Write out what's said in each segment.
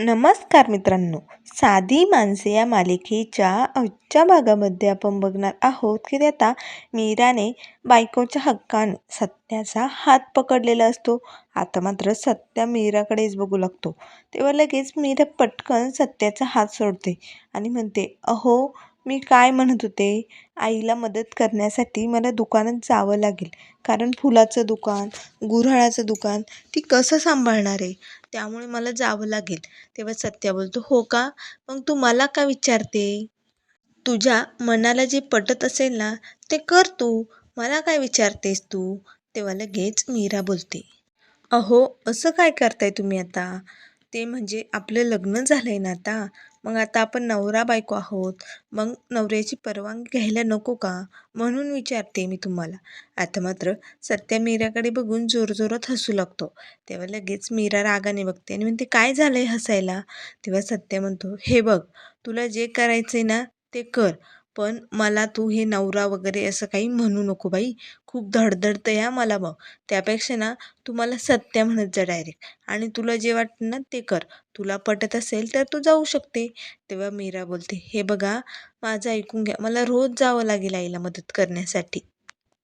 नमस्कार मित्रांनो. साधी माणसे या मालिकेच्या आजच्या भागामध्ये आपण बघणार आहोत की आता मीराने बायकोच्या हक्कान सत्याचा हात पकडलेला असतो. आता मात्र सत्या मीराकडेच बघू लागतो. तेव्हा लगेच मीरा पटकन सत्याचा हात सोडते आणि म्हणते अहो मी काय म्हणत होते? आईला मदत करण्यासाठी मला दुकानात जावं लागेल. कारण फुलाचं दुकान गुऱ्हाळाचं दुकान ती कसं सांभाळणार आहे? त्यामुळे मला जावं लागेल. तेव्हा सत्या बोलतो हो का? मग तू मला का विचारते? तुझ्या मनाला जे पटत असेल ना ते कर तू. मला काय विचारतेस तू? तेव्हा लगेच मीरा बोलते अहो असं काय करताय तुम्ही आता? ते म्हणजे आपलं लग्न झालं आहे ना आता. मग आता आपण नवरा बायको आहोत. मग नवऱ्याची परवानगी घ्यायला नको का? म्हणून विचारते मी तुम्हाला. आता मात्र सत्या मीराकडे बघून जोरजोरात हसू लागतो. तेव्हा लगेच मीरा रागाने बघते आणि म्हणते काय झालं आहे हसायला? तेव्हा सत्या म्हणतो हे बघ तुला जे करायचं आहे ना ते कर. पण मला तू हे नवरा वगैरे असं काही म्हणू नको बाई. खूप धडधडतं या मला मग. त्यापेक्षा ना तू मला सत्य म्हणत जा डायरेक्ट आणि तुला जे वाटतं ना ते कर. तुला पटत असेल तर तू जाऊ शकते. तेव्हा मीरा बोलते हे बघा माझं ऐकून घ्या. मला रोज जावं लागेल आईला मदत करण्यासाठी.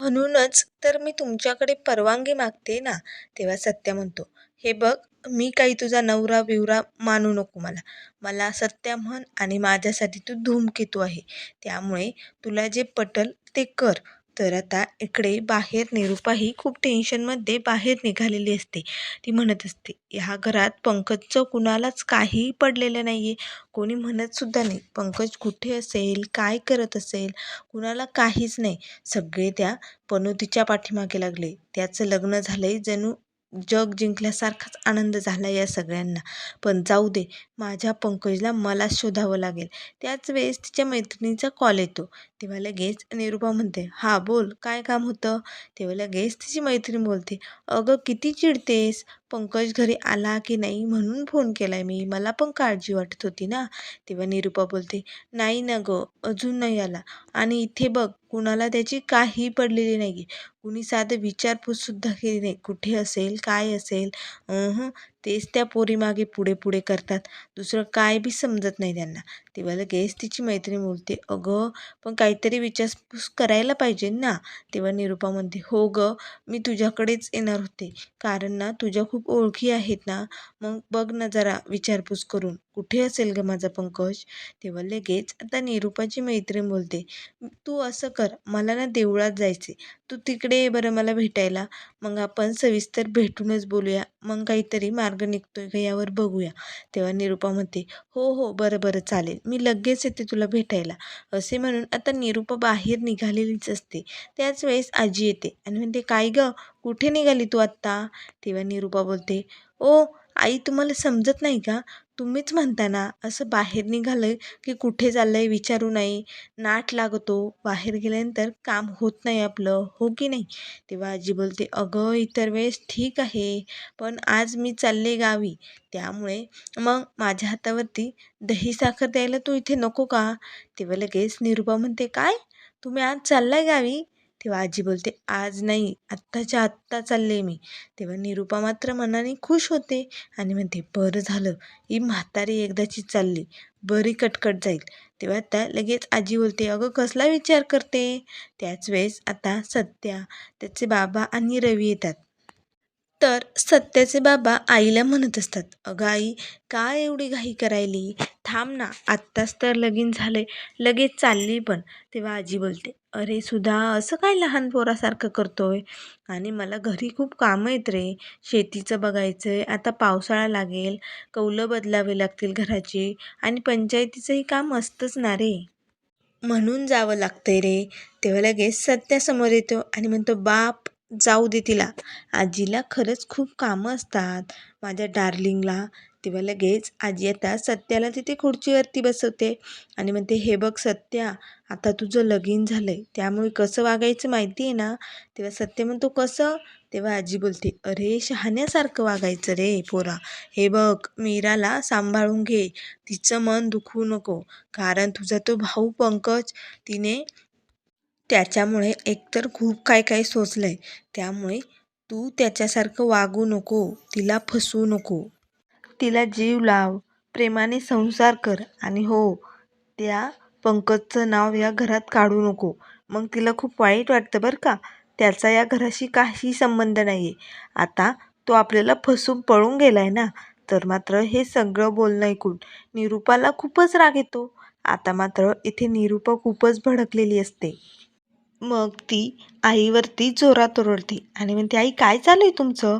म्हणूनच तर मी तुमच्याकडे परवानगी मागते ना तेव्हा सत्य म्हणतो. हे बघ मी काही तुझा नवरा बिवरा मानू नको मला. मला सत्या म्हण आणि माझ्यासाठी तू धूमकेतू आहे. त्यामुळे तुला जे पटल ते कर. तर आता इकडे बाहेर निरुपाही खूप टेन्शनमध्ये बाहेर निघालेली असते. ती म्हणत असते ह्या घरात पंकजचं कुणालाच काहीही पडलेलं नाही आहे कोणी म्हणतसुद्धा नाही. पंकज कुठे असेल? काय करत असेल? कुणाला काहीच नाही. सगळे त्या पनोतीच्या पाठीमागे लागले. त्याचं लग्न झालं आहे जणू जग जिंकल्यासारखाच आनंद झाला या सगळ्यांना. पण जाऊ दे माझ्या पंकजला मला शोधावं लागेल. त्याच वेळेस तिच्या मैत्रिणीचा कॉल येतो. तेव्हा लगेच निरुपा म्हणते हां बोल काय काम होतं? तेव्हा लगेच तिची मैत्रीण बोलते अगं किती चिडतेस? पंकज घरी आला की नाही म्हणून फोन केलाय मी. मला पण काळजी वाटत होती ना. तेव्हा निरुपा बोलते नाही ना गं अजून नाही आला. आणि इथे बघ कुणाला त्याची काही पडलेली नाही कुणी साधं विचारपूससुद्धा केली नाही. कुठे असेल? काय असेल? तेच त्या पोरीमागे पुढे पुढे करतात. दुसरं काय बी समजत नाही त्यांना. तेव्हा लगेच तिची मैत्रीण बोलते. अगं पण काहीतरी विचारपूस करायला पाहिजे ना. तेव्हा निरुपा म्हणते हो गं मी तुझ्याकडेच येणार होते. कारण ना तुझ्या खूप ओळखी आहेत ना. मग बघ ना जरा विचारपूस करून. कुठे असेल ग माझा पंकज? तेव्हा लगेच आता निरुपाची मैत्रीण बोलते तू असं कर मला ना देवळात जायचे तू तिकडे ये बरं मला भेटायला. मग आपण सविस्तर भेटूनच बोलूया. मग काहीतरी मार्ग निघतोय का यावर बघूया. तेव्हा निरुपा म्हणते हो हो बरं बरं चालेल. मी लगेच येते तुला भेटायला. असे म्हणून आता निरूपा बाहेर निघालेलीच असते. त्याच वेळेस आजी येते आणि म्हणते काय गं? कुठे निघाली तू आत्ता? तेव्हा निरुपा बोलते ओ आई तुम्हाला समजत नाही का? तुम्हीच म्हणता ना असं बाहेर निघालं की कुठे चाललं आहे विचारू नये नाट लागतो. बाहेर गेल्यानंतर काम होत नाही आपलं हो की नाही? तेव्हा आजी बोलते अगं इतर वेळेस ठीक आहे पण आज मी चालले गावी. त्यामुळे मग माझ्या हातावरती दही साखर द्यायला तू इथे नको का? तेव्हा लगेच निरुपा म्हणते काय? तुम्ही आज चाललाय गावी? तेव्हा आजी बोलते आज नाही आत्ताच्या आत्ता चालले मी. तेव्हा निरुपा मात्र मनाने खुश होते आणि म्हणते बरं झालं ही म्हातारी एकदाची चालली बरी कटकट जाईल. तेव्हा आता लगेच आजी बोलते अगं कसला विचार करते? त्याच वेळेस आता सत्या त्याचे बाबा आणि रवी येतात. तर सत्याचे बाबा आईला म्हणत असतात अगं आई काय एवढी घाई करायली? थांब ना आत्ताच तर लगीन झाले लगेच चालली पण. तेव्हा आजी बोलते अरे सुधा असं काय लहान पोरासारखं करतोय? आणि मला घरी खूप कामं आहेत रे. शेतीचं बघायचं आहे आता पावसाळा लागेल कौलं बदलावे लागतील घराची आणि पंचायतीचंही काम असतंच ना रे. म्हणून जावं लागतंय रे. तेव्हा लगेच सत्यासमोर येतो आणि म्हणतो बाप जाऊ दे तिला. आजीला खरंच खूप कामं असतात. माझ्या डार्लिंगला तेव्हा लगेच आजी आता सत्याला तिथे खुर्चीवरती बसवते. आणि म्हणते हे बघ सत्या आता तुझं लगीन झालं आहे त्यामुळे कसं वागायचं माहिती आहे ना? तेव्हा सत्य म्हणतो कसं? तेव्हा आजी बोलते अरे शहाण्यासारखं वागायचं रे पोरा. हे बघ मीराला सांभाळून घे. तिचं मन दुखवू नको. कारण तुझा तो भाऊ पंकज तिने त्याच्यामुळे एकतर खूप काय काय सोचलं आहे त्यामुळे तू त्याच्यासारखं वागू नको. तिला फसवू नको. तिला जीव लाव प्रेमाने संसार कर आणि हो त्या पंकजचं नाव या घरात काढू नको. मग तिला खूप वाईट वाटतं बरं का? त्याचा या घराशी काही संबंध नाही आहे आता तो आपल्याला फसून पळून गेला आहे ना? तर मात्र हे सगळं बोलणं ऐकून निरूपाला खूपच राग येतो. आता मात्र इथे निरूपा खूपच भडकलेली असते. मग ती आईवरती जोरात ओरडते आणि म्हणते आई काय चालू आहे तुमचं?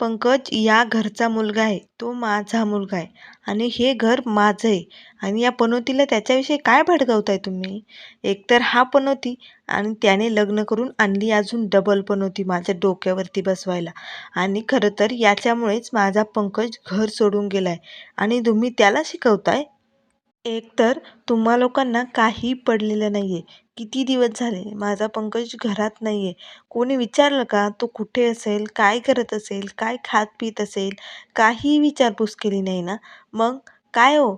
पंकज या घरचा मुलगा आहे. तो माझा मुलगा आहे. आणि हे घर माझं आहे. आणि या पनोतीला त्याच्याविषयी काय भडकवताय तुम्ही? एकतर हा पनोती आणि त्याने लग्न करून आणली अजून डबल पनोती माझ्या डोक्यावरती बसवायला. आणि खरं तर याच्यामुळेच माझा पंकज घर सोडून गेला आहे आणि तुम्ही त्याला शिकवताय? एकतर तुम्हा लोकांना काही पडलेलं नाही आहे किती दिवस झाले? माझा पंकज घरात नाही आहे कोणी विचारलं का? तो कुठे असेल? काय करत असेल? काय खात पित असेल? काही विचारपूस केली नाही ना? मग काय हो?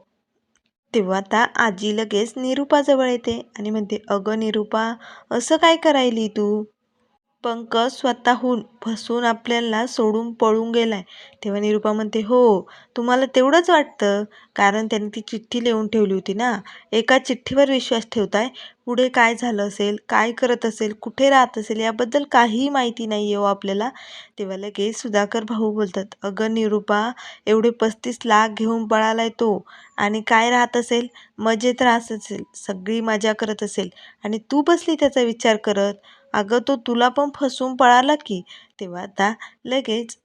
तेव्हा आता आजी लगेच निरूपाजवळ येते आणि म्हणते अगं निरूपा असं काय करायली तू? पंकज स्वतःहून फसून आपल्याला सोडून पळून गेलाय. तेव्हा निरूपा म्हणते हो तुम्हाला तेवढंच वाटतं? कारण त्यांनी ती चिठ्ठी लिहून ठेवली होती ना. एका चिठ्ठीवर विश्वास ठेवताय? पुढे काय झालं असेल? काय करत असेल? कुठे राहत असेल? याबद्दल काहीही माहिती नाही आहे हो आपल्याला. तेव्हा लगेच सुधाकर भाऊ बोलतात अगं निरूपा एवढे पस्तीस लाख घेऊन पळालाय तो. आणि काय राहत असेल? मजेत राहत असेल. सगळी मजा करत असेल. आणि तू बसली त्याचा विचार करत? अगं तो तुला पण फसवून पळाला की? तेव्हा आता लगेच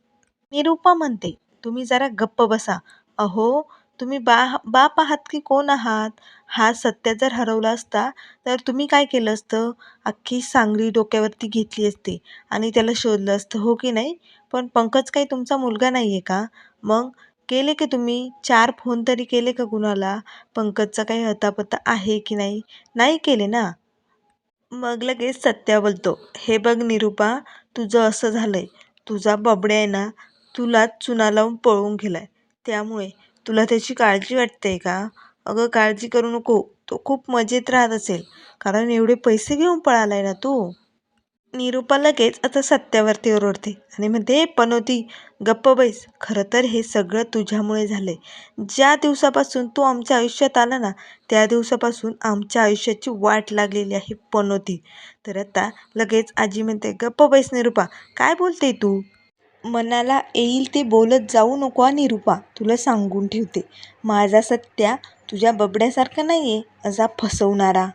निरूपा म्हणते तुम्ही जरा गप्प बसा. अहो तुम्ही बा बाप आहात की कोण आहात? हा सत्य जर हरवला असता तर तुम्ही काय केलं असतं? अख्खी सांगली डोक्यावरती घेतली असती आणि त्याला शोधलं असतं हो की नाही? पण पंकज काही तुमचा मुलगा नाही आहे का? मग केले की तुम्ही? चार फोन तरी केले का कुणाला? पंकजचा काही हतापता आहे की नाही? नाही केले ना? मग लगेच सत्या बोलतो हे बघ निरूपा तुझं असं झालंय. तुझा बबड्या आहे ना तुलाच चुना लावून पळून गेलाय. त्यामुळे तुला त्याची काळजी वाटते का? अगं काळजी करू नको. तो खूप मजेत राहत असेल. कारण एवढे पैसे घेऊन पळालाय ना तू. निरूपा लगेच आता सत्यावरती ओरडते आणि म्हणते पनोती गप्प बैस. खरं तर हे सगळं तुझ्यामुळे झालंय. ज्या दिवसापासून तू आमच्या आयुष्यात आला ना त्या दिवसापासून आमच्या आयुष्याची वाट लागलेली आहे पनोती. तर आता लगेच आजी म्हणते गप्प बैस निरूपा काय बोलते तू? मनाला येईल ते बोलत जाऊ नको हा निरूपा तुला सांगून ठेवते. माझा सत्या तुझ्या बबड्यासारखा नाही आहे असा फसवणारा.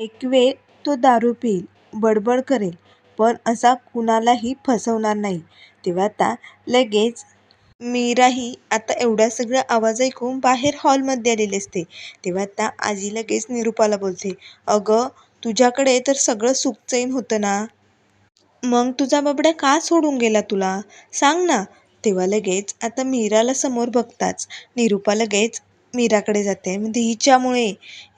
एक वेळ तो दारू पिईल बडबड करेल पण असा कुणालाही फसवणार नाही. तेव्हा आता लगेच मीराही आता एवढा सगळा आवाज ऐकून बाहेर हॉलमध्ये आलेली असते. तेव्हा आता आजी लगेच निरूपाला बोलते अगं तुझ्याकडे तर सगळं सुखचैन होतं ना? मग तुझा बाबड्या का सोडून गेला तुला? सांग ना. तेव्हा लगेच आता मीराला समोर बघताच निरूपा लगेच मीराकडे जाते. म्हणजे हिच्यामुळे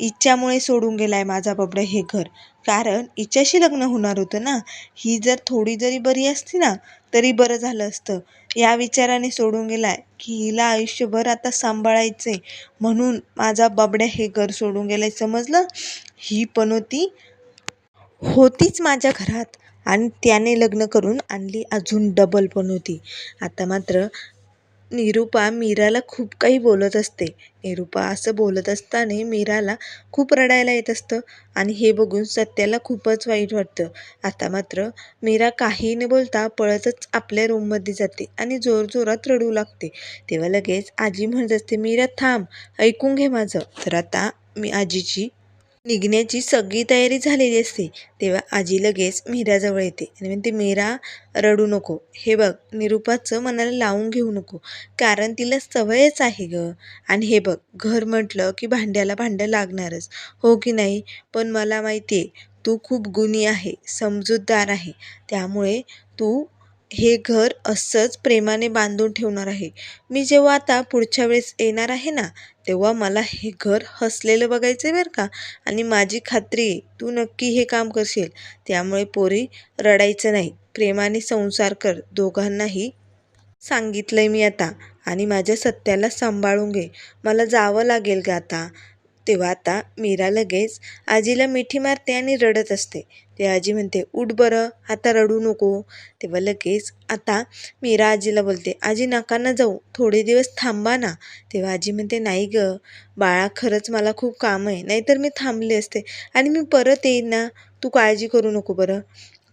हिच्यामुळे सोडून गेलाय माझा बाबड्या हे घर. कारण हिच्याशी लग्न होणार होतं ना. ही जर थोडी जरी बरी असती ना तरी बरं झालं असतं. या विचाराने सोडून गेलाय की हिला आयुष्यभर आता सांभाळायचंय. म्हणून माझा बाबड्या हे घर सोडून गेलाय. समजलं? ही पनोती होतीच माझ्या घरात. आणि त्याने लग्न करून आणली अजून डबल पण होती. आता मात्र निरूपा मीराला खूप काही बोलत असते. निरूपा असं बोलत असताना मीराला खूप रडायला येत असतं आणि हे बघून सत्याला खूपच वाईट वाटतं. आता मात्र मीरा काही न बोलता पळतच आपल्या रूममध्ये जाते आणि जोरजोरात रडू लागते. तेव्हा लगेच आजी म्हणत असते मीरा थांब ऐकून घे माझं. तर आता मी आजीची निघण्याची सगळी तयारी झालेली असते. तेव्हा आजी लगेच मीराजवळ येते आणि म्हणते मीरा रडू नको. हे बघ निरूपाचं मनाला लावून घेऊ नको. कारण तिला सवयच आहे ग. आणि हे बघ घर म्हटलं की भांड्याला भांडं लागणारच. हो की नाही? पण मला माहिती आहे तू खूप गुणी आहे समजूतदार आहे. त्यामुळे तू हे घर असंच प्रेमाने बांधून ठेवणार आहे. मी जेव्हा आता पुढच्या वेळेस येणार आहे ना तेव्हा मला हे घर हसलेलं बघायचं आहे बरं का? आणि माझी खात्री आहे तू नक्की हे काम करशील. त्यामुळे पोरी रडायचं नाही. प्रेमाने संसार कर. दोघांनाही सांगितलं आहे मी आता. आणि माझ्या सत्याला सांभाळून घे. मला जावं लागेल का आता. तेव्हा आता मीरा लगेच आजीला मिठी मारते आणि रडत असते. तेव्हा आजी म्हणते उठ बरं आता रडू नको. तेव्हा लगेच आता मीरा आजीला बोलते आजी नका ना जाऊ थोडे दिवस थांबा ना. तेव्हा आजी म्हणते नाही ग बाळा खरंच मला खूप काम आहे नाहीतर मी थांबले असते आणि मी परत येईन ना तू काळजी करू नको बरं.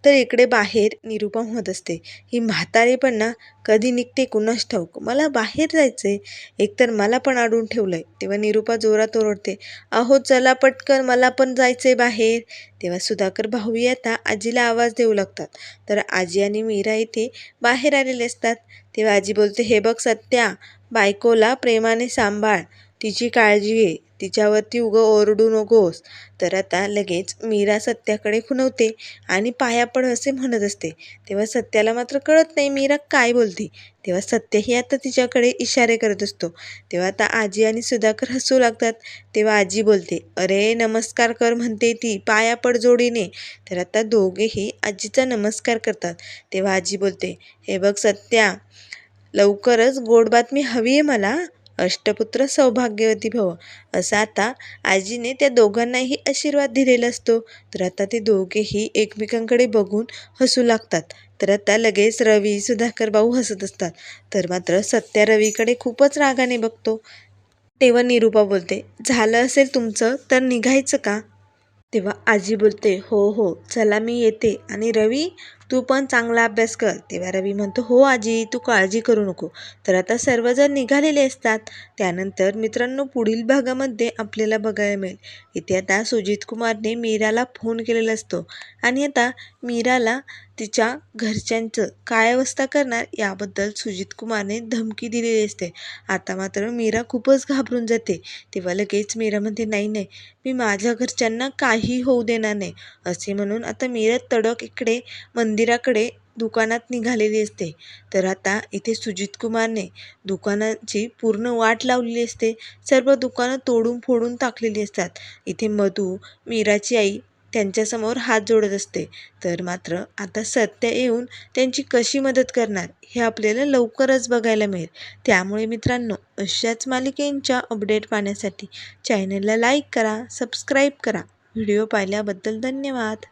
तर इकडे बाहेर निरुपम होत असते. ही म्हातारी पण ना कधी निघते कुणास ठाऊक. मला बाहेर जायचंय. एकतर मला पण अडून ठेवलंय. तेव्हा निरुपा जोरात ओरडते. अहो चला पटकन मला पण जायचंय बाहेर. तेव्हा सुधाकर भाऊ येता आजीला आवाज देऊ लागतात. तर आजी आणि मीरा इथे बाहेर आलेले असतात. तेव्हा आजी बोलते हे बघ सत्या बायकोला प्रेमाने सांभाळ. तिची काळजी घे. तिच्यावरती उगं ओरडू नकोस. तर आता लगेच मीरा सत्याकडे खुनवते आणि पाया पड असे म्हणत असते. तेव्हा सत्याला मात्र कळत नाही मीरा काय बोलते. तेव्हा सत्यही आता तिच्याकडे इशारे करत असतो. तेव्हा आता आजी आणि सुधाकर हसू लागतात. तेव्हा आजी बोलते अरे नमस्कार कर म्हणते ती पाया पड जोडीने. तर आता दोघेही आजीचा नमस्कार करतात. तेव्हा आजी बोलते हे बघ सत्या लवकरच गोड बातमी हवी आहे मला. अष्टपुत्र सौभाग्यवती भव. असं आता आजीने त्या दोघांनाही आशीर्वाद दिलेला असतो. तर आता ते दोघेही एकमेकांकडे बघून हसू लागतात. तर आता लगेच रवी सुधाकर भाऊ हसत असतात. तर मात्र सत्या रवीकडे खूपच रागाने बघतो. तेव्हा निरूपा बोलते झालं असेल तुमचं तर निघायचं का? तेव्हा आजी बोलते हो हो चला मी येते. आणि रवी तू पण चांगला अभ्यास कर. तेव्हा रवी म्हणतो हो आजी तू काळजी करू नको. तर आता सर्वजण निघालेले असतात. त्यानंतर मित्रांनो पुढील भागामध्ये आपल्याला बघायला मिळेल. इथे आता सुजित कुमारने मीराला फोन केलेला असतो. आणि आता मीराला तिच्या घरच्यांचं काय अवस्था करणार याबद्दल सुजित कुमारने धमकी दिलेली असते. आता मात्र मीरा खूपच घाबरून जाते. तेव्हा लगेच मीरा म्हणते नाही नाही मी माझ्या घरच्यांना काही होऊ देणार नाही. असे म्हणून आता मीरा तडक इकडे मंदिराकडे दुकानात निघालेली असते. तर आता इथे सुजित कुमारने दुकानाची पूर्ण वाट लावलेली असते. सर्व दुकानं तोडून फोडून टाकलेली असतात. इथे मधू मीराची आई त्यांच्यासमोर हात जोडत असते. तर मात्र आता सत्य येऊन त्यांची कशी मदत करणार हे आपल्याला लवकरच बघायला मिळेल. त्यामुळे मित्रांनो अशाच मालिकेंच्या अपडेट पाहण्यासाठी चॅनलला लाईक करा सबस्क्राईब करा. व्हिडिओ पाहिल्याबद्दल धन्यवाद.